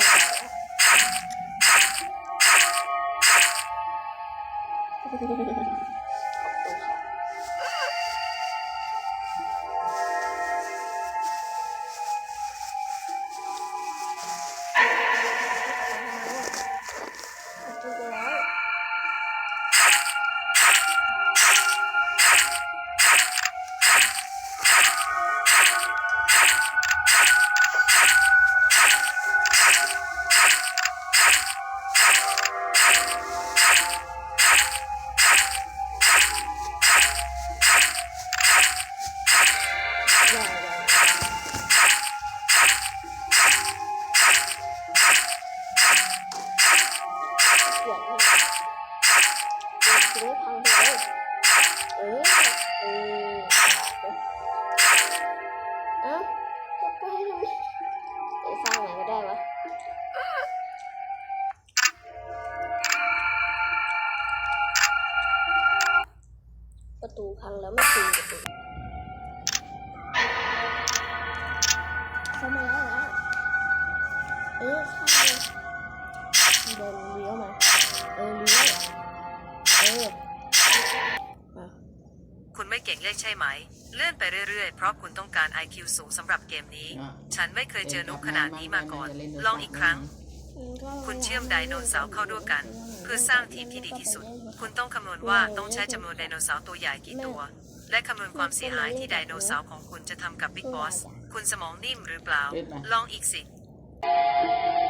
ขอ เอ ก่งเลขใช่ไหม เลื่อนไปเรื่อยๆ เพราะคุณต้องการ IQ สูงสำหรับเกมนี้อะฉันไม่เคยเจอนุกขนาดนี้มาก่อน ลองอีกครั้ง คุณเชื่อมไดโนเสาร์เข้าด้วยกัน เพื่อสร้างทีมที่ดีที่สุด คุณต้องคำนวณว่าต้องใช้จำนวนไดโนเสาร์ตัวใหญ่กี่ตัว และคำนวณความเสียหายที่ไดโนเสาร์ของคุณจะทำกับบิ๊กบอส คุณสมองนิ่มหรือเปล่า ลองอีกสิเ